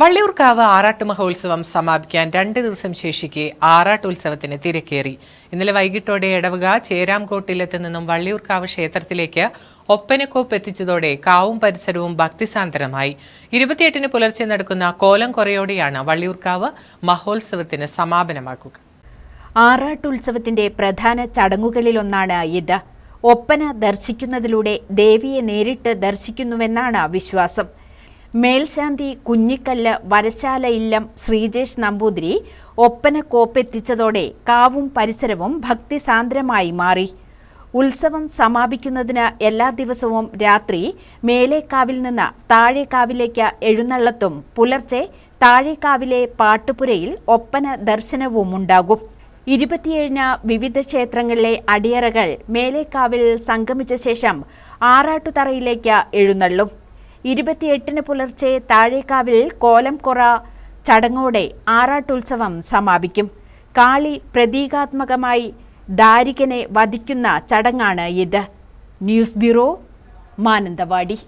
വള്ളിയൂർക്കാവ് ആറാട്ട് മഹോത്സവം സമാപിക്കാൻ രണ്ട് ദിവസം ശേഷിക്കെ ആറാട്ടുത്സവത്തിന് തിരക്കേറി. ഇന്നലെ വൈകിട്ടോടെ ഇടവക ചേരാംകോട്ടിലെത്തു നിന്നും വള്ളിയൂർക്കാവ് ക്ഷേത്രത്തിലേക്ക് ഒപ്പനക്കോപ്പ് എത്തിച്ചതോടെ കാവും പരിസരവും ഭക്തിസാന്ദ്രമായി. ഇരുപത്തിയെട്ടിന് പുലർച്ചെ നടക്കുന്ന കോലം കുറയോടെയാണ് വള്ളിയൂർക്കാവ് മഹോത്സവത്തിന് സമാപനമാക്കുക. ആറാട്ട് ഉത്സവത്തിന്റെ പ്രധാന ചടങ്ങുകളിലൊന്നാണ് ഇത്. ഒപ്പന ദർശിക്കുന്നതിലൂടെ ദേവിയെ നേരിട്ട് ദർശിക്കുന്നുവെന്നാണ് വിശ്വാസം. മേൽശാന്തി കുഞ്ഞിക്കല്ല് വരശാല ഇല്ലം ശ്രീജേഷ് നമ്പൂതിരി ഒപ്പന കോപ്പെത്തിച്ചതോടെ കാവും പരിസരവും ഭക്തിസാന്ദ്രമായി മാറി. ഉത്സവം സമാപിക്കുന്നതിന് എല്ലാ ദിവസവും രാത്രി മേലേക്കാവിൽ നിന്ന് താഴേക്കാവിലേക്ക് എഴുന്നള്ളത്തും പുലർച്ചെ താഴേക്കാവിലെ പാട്ടുപുരയിൽ ഒപ്പന ദർശനവും ഉണ്ടാകും ഇരുപത്തിയേഴിന് വിവിധ ക്ഷേത്രങ്ങളിലെ അടിയറകൾ മേലേക്കാവിൽ സംഗമിച്ച ശേഷം ആറാട്ടുതറയിലേക്ക് എഴുന്നള്ളും. ഇരുപത്തിയെട്ടിന് പുലർച്ചെ താഴേക്കാവിൽ കോലം കൊറ ചടങ്ങോടെ ആറാട്ടുത്സവം സമാപിക്കും. കാളി പ്രതീകാത്മകമായി ദാരികനെ വധിക്കുന്ന ചടങ്ങാണ് ഇത്. News bureau Mananthavady.